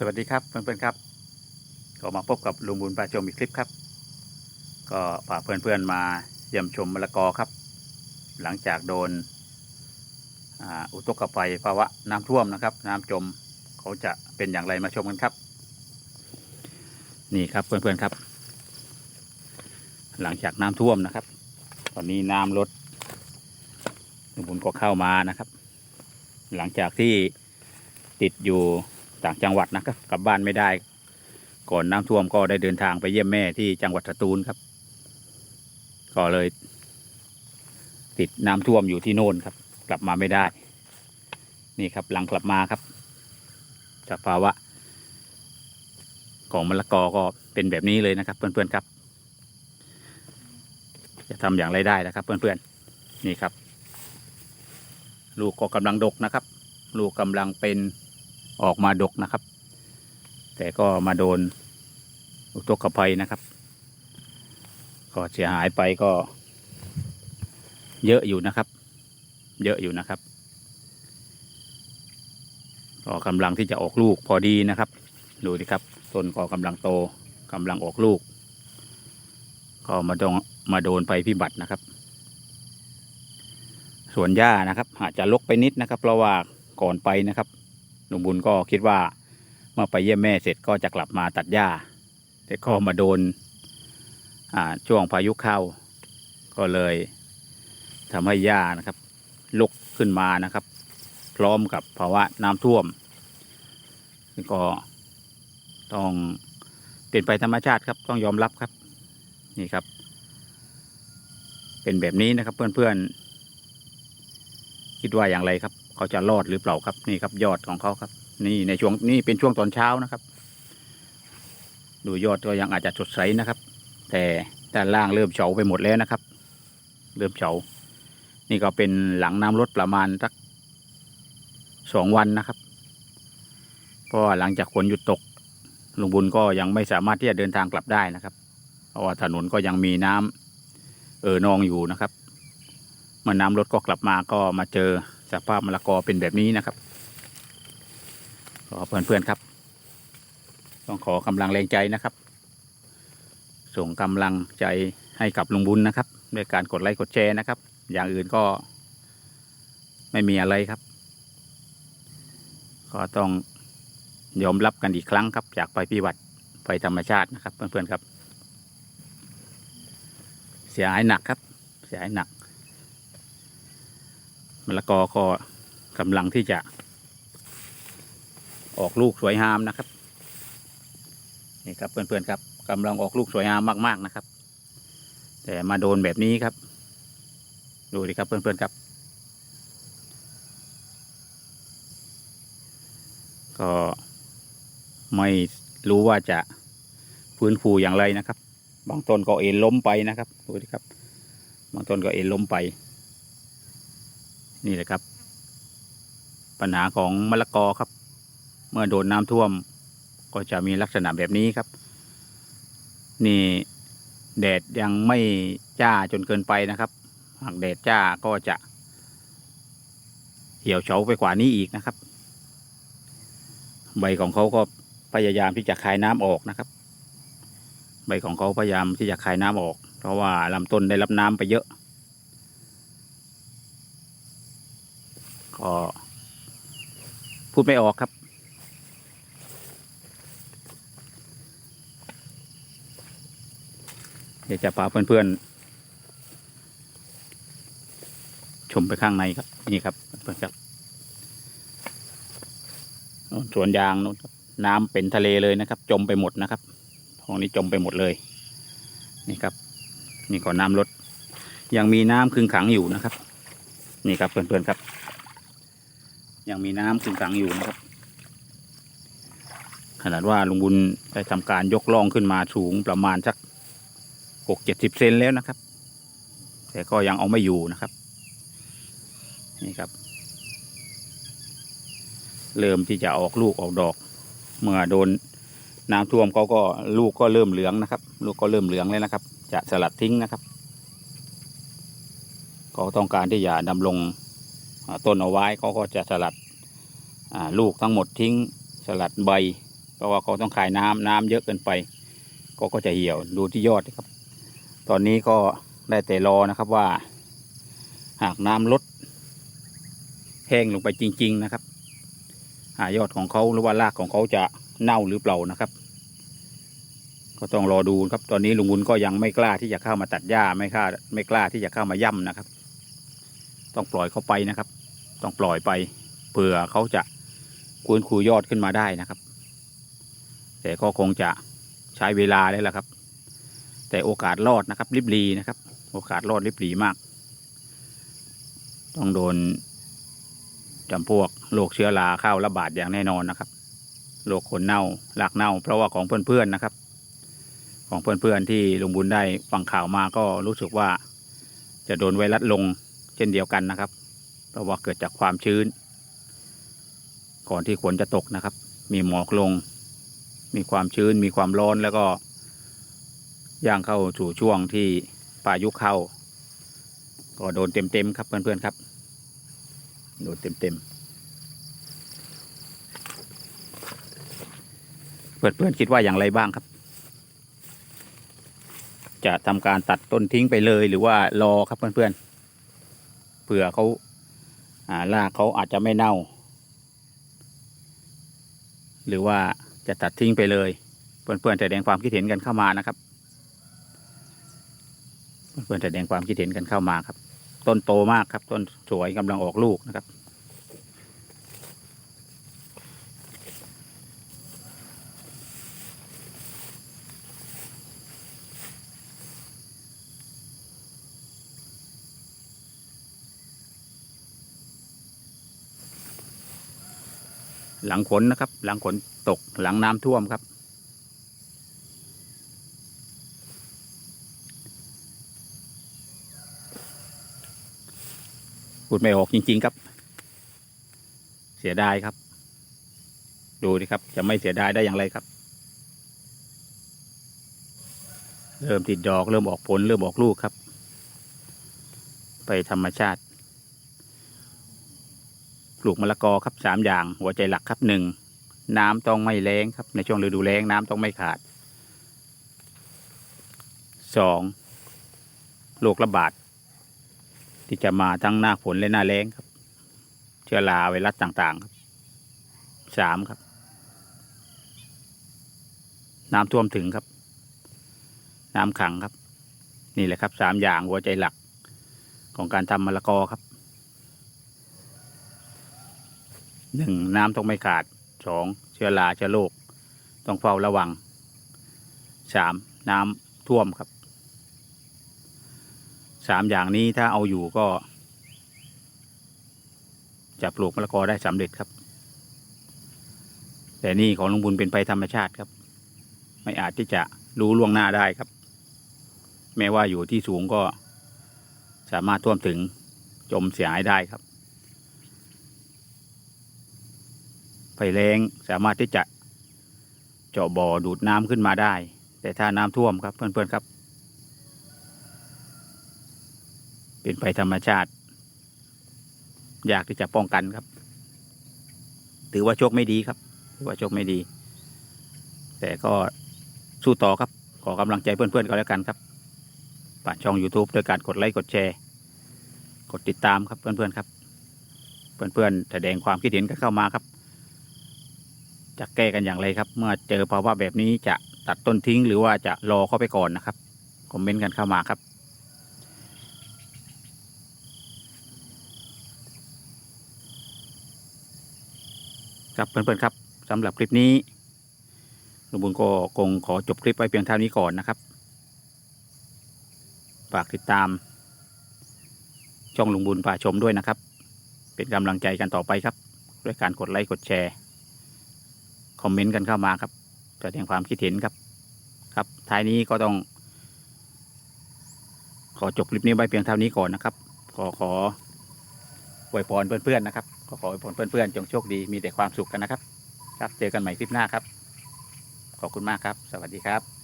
สวัสดีครับเพื่อนๆครับ ก็มาพบกับลุงบุญปลาชมอีกคลิปครับ ก็พาเพื่อนๆมาเยี่ยมชมมะละกอครับ หลังจากโดนอ,อุทกภัยภาวะน้ำท่วมนะครับ น้ำจมเขาจะเป็นอย่างไรมาชมกันครับ นี่ครับเพื่อนๆครับ หลังจากน้ำท่วมนะครับ ตอนนี้น้ำลดลุงบุญก็เข้ามานะครับ หลังจากที่ติดอยู่ ต่างจังหวัดนะครับกลับบ้านไม่ได้ ก่อนน้ำท่วมก็ได้เดินทางไปเยี่ยมแม่ที่จังหวัดสตูลครับ ก็เลย ติดน้ำท่วมอยู่ที่โน่นครับ กลับมาไม่ได้ นี่ครับหลังกลับมาครับสภาวะ ของมะละกอก็เป็นแบบนี้เลยนะครับเพื่อนๆครับ จะทำอย่างไรได้นะครับ เพื่อนๆนี่ครับ ลูกก็กำลังดกนะครับ ลูกกำลังเป็น ออกมาดกนะครับ แต่ก็มาโดนอุทกภัยนะครับ ก็เสียหายไปก็ เยอะอยู่นะครับ เยอะอยู่นะครับก็กำลังที่จะออกลูกพอดีนะครับ ดูดิครับต้นก็กำลังโตกำลังออกลูก ก็มาโดองมาโดนไปพิบัตินะครับส่วนหญ้านะครับอาจจะลกไปนิดนะครับเพราะว่าก่อนไปนะครับ ลุงบุญก็คิดว่าเมื่อไปเยี่ยมแม่เสร็จก็จะกลับมาตัดหญ้า แต่ก็มาโดนช่วงพายุเข้า ก็เลยทำให้หญ้านะครับลุกขึ้นมานะครับ พร้อมกับภาวะน้ำท่วมก็ต้องเป็นไปธรรมชาติครับต้องยอมรับครับนี่ครับ เป็นแบบนี้นะครับเพื่อนๆ คิดว่าอย่างไรครับ เขาจะรอดหรือเปล่าครับนี่ครับยอดของเขาครับ นี่ในช่วงนี้เป็นช่วงตอนเช้านะครับ ดูยอดก็ยังอาจจะสดใสนะครับ แต่ด้านล่างเริ่มเฉาไปหมดแล้วนะครับ เริ่มเฉา นี่ก็เป็นหลังน้ำลดประมาณสักสองวันนะครับเพราะหลังจากฝนหยุดตกลุงบุญก็ยังไม่สามารถที่จะเดินทางกลับได้นะครับ เพราะว่าถนนก็ยังมีน้ำเออนองอยู่นะครับ เมื่อน้ำลดก็กลับมาก็มาเจอ สภาพมะละกอเป็นแบบนี้นะครับก็เพื่อนๆครับ ต้องขอกำลังแรงใจนะครับ ส่งกำลังใจให้กับลุงบุญนะครับด้วยการกดไลค์กดแชร์นะครับ อย่างอื่นก็ไม่มีอะไรครับ ก็ต้องยอมรับกันอีกครั้งครับ จากภัยพิบัติภัยธรรมชาตินะครับเพื่อนๆครับ เสียหายหนักครับ เสียหายหนัก มะละกอก็กำลังที่จะ ออกลูกสวยงามนะครับนี่ครับเพื่อนๆครับกำลังออกลูกสวยงามมากๆนะครับ แต่มาโดนแบบนี้ครับ ดูดิครับเพื่อนๆครับ ก็ไม่รู้ว่าจะฟื้นฟูอย่างไรนะครับ บางต้นก็เอ็นล้มไปนะครับดูดิครับ บางต้นก็เอ็นล้มไป นี่แหละครับ ปัญหาของมะละกอครับ เมื่อโดนน้ำท่วม ก็จะมีลักษณะแบบนี้ครับ นี่แดดยังไม่จ้าจนเกินไปนะครับ หากแดดจ้าก็จะ เหี่ยวเฉาไปกว่านี้อีกนะครับ ใบของเขาก็พยายามที่จะคายน้ำออกนะครับ ใบของเขาพยายามที่จะคายน้ำออก เพราะว่าลำต้นได้รับน้ำไปเยอะ ก็ พูดไม่ออกครับ เดี๋ยวจะพาเพื่อนๆ ชมไปข้างในครับ นี่ครับเพื่อนๆครับโน่นสวนยางนู้นครับ น้ำเป็นทะเลเลยนะครับ จมไปหมดนะครับห้องนี้จมไปหมดเลย นี่ครับ นี่ก็น้ำลดยังมีน้ำคึงขังอยู่นะครับ นี่ครับเพื่อนๆครับ ยังมีน้ำคึงขังอยู่นะครับ ขนาดว่าลุงบุญได้ทำการยกล่องขึ้นมาสูงประมาณสักหกเจ็ดสิบเซนแล้วนะครับ แต่ก็ยังเอาไม่อยู่นะครับ นี่ครับ เริ่มที่จะออกลูกออกดอก เมื่อโดนน้ำท่วมเขาก็ลูกก็เริ่มเหลืองนะครับ ลูกก็เริ่มเหลืองแล้วนะครับ จะสลัดทิ้งนะครับ ก็ต้องการที่จะดำรง ต้นเอาไว้เขาก็จะสลัดลูกทั้งหมดทิ้งสลัดใบ เพราะว่าเขาต้องขายน้ำน้ำเยอะเกินไป ก็ก็จะเหี่ยวดูที่ยอดนะครับ ตอนนี้ก็ได้แต่รอนะครับว่า หากน้ำลดแห้งลงไปจริง ๆ นะครับหายอดของเขาหรือว่ารากของเขาจะเน่าหรือเปล่านะครับ ก็ต้องรอดูครับ ตอนนี้ลุงบุญก็ยังไม่กล้าที่จะเข้ามาตัดหญ้าไม่กล้าไม่กล้าที่จะเข้ามาย่ำนะครับ ต้องปล่อยเขาไปนะครับ ต้องปล่อยไปเผื่อเขาจะคุ้นคูยอดขึ้นมาได้นะครับ แต่ก็คงจะใช้เวลาเลยแหละครับ แต่โอกาสรอดนะครับริบลีนะครับ โอกาสรอดริบลีมาก ต้องโดนจำพวกโรคเชื้อราเข้าระบาดอย่างแน่นอนนะครับโรคคนเน่าหลากเน่า เพราะว่าของเพื่อนๆนะครับ ของเพื่อนๆที่ลุงบุญได้ฟังข่าวมาก็รู้สึกว่าจะโดนไวรัสลง เช่นเดียวกันนะครับ เพราะว่าเกิดจากความชื้น ก่อนที่ฝนจะตกนะครับ มีหมอกลง มีความชื้น มีความร้อนแล้วก็ ย่างเข้าสู่ช่วงที่พายุเข้า ก็โดนเต็มๆครับเพื่อนๆครับ โดนเต็มๆเพื่อนๆคิดว่าอย่างไรบ้างครับ จะทำการตัดต้นทิ้งไปเลยหรือว่ารอครับเพื่อนๆ เผื่อเขาลารากเขาอาจจะไม่เน่า หรือว่าจะตัดทิ้งไปเลย เพื่อนๆแสดงความคิดเห็นกันเข้ามานะครับเพื่อนๆแสดงความคิดเห็นกันเข้ามาครับ ต้นโตมากครับ ต้นสวยกำลังออกลูกนะครับ หลังฝนนะครับ หลังฝนตกหลังน้ำท่วมครับ พูดไม่ออกจริง ๆ ครับ เสียดายครับ ดูดิครับ จะไม่เสียดายได้อย่างไรครับ เริ่มติดดอกเริ่มออกผลเริ่มออกลูกครับ ไปธรรมชาติ ลูกมะละกอครับสามอย่าง หัวใจหลักครับหนึ่งน้ำต้องไม่แล้งครับ ในช่วงฤดูแล้งน้ำต้องไม่ขาดสองโรคระบาดที่จะมาทั้งหน้าฝนและหน้าแล้งครับ เชื้อราไวรัสต่างๆครับสามครับ น้ำท่วมถึงครับ น้ำขังครับ นี่แหละครับสามอย่างหัวใจหลักของการทำมะละกอครับ หนึ่งน้ำต้องไม่ขาดสองเชื้อราเชื้อโรคต้องเฝ้าระวังสามน้ำท่วมครับสามอย่างนี้ถ้าเอาอยู่ก็ จะปลูกมะละกอได้สำเร็จครับ แต่นี่ของลุงบุญเป็นไปธรรมชาติครับ ไม่อาจที่จะรู้ล่วงหน้าได้ครับ แม้ว่าอยู่ที่สูงก็สามารถท่วมถึงจมเสียหายได้ครับ ไฟแรงสามารถที่จะเจาะบ่อดูดน้ำขึ้นมาได้ แต่ถ้าน้ำท่วมครับเพื่อนๆครับ เป็นไปธรรมชาติ อยากที่จะป้องกันครับ ถือว่าโชคไม่ดีครับถือว่าโชคไม่ดี แต่ก็สู้ต่อครับ ขอกำลังใจเพื่อนๆก็แล้วกันครับผ่านช่อง YouTube โดยการกดไลค์กดแชร์ กดติดตามครับเพื่อนๆครับ เพื่อนๆแสดงความคิดเห็นกันเข้ามาครับ จะแก้กันอย่างไรครับ เมื่อเจอภาวะแบบนี้จะตัดต้นทิ้งหรือว่าจะรอเข้าไปก่อนนะครับ คอมเมนต์กันเข้ามาครับ ครับเพื่อนๆครับสำหรับคลิปนี้ลุงบุญก็คงขอจบคลิปไว้เพียงเท่านี้ก่อนนะครับ ฝากติดตาม ช่องลุงบุญป่าชมด้วยนะครับ เป็นกำลังใจกันต่อไปครับ ด้วยการกดไลค์กดแชร์ อมเมนต์กันเข้ามาครับแสดงความคิดเห็นครับ ครับท้ายนี้ก็ต้อง ขอจบคลิปนี้ไว้เพียงเท่านี้ก่อนนะครับ ขอขออวยพรเพื่อนๆนะครับ ขอขออวยพรเพื่อนๆจงโชคดีมีแต่ความสุขกันนะครับ ครับเจอกันใหม่คลิปหน้าครับ ขอบคุณมากครับ สวัสดีครับ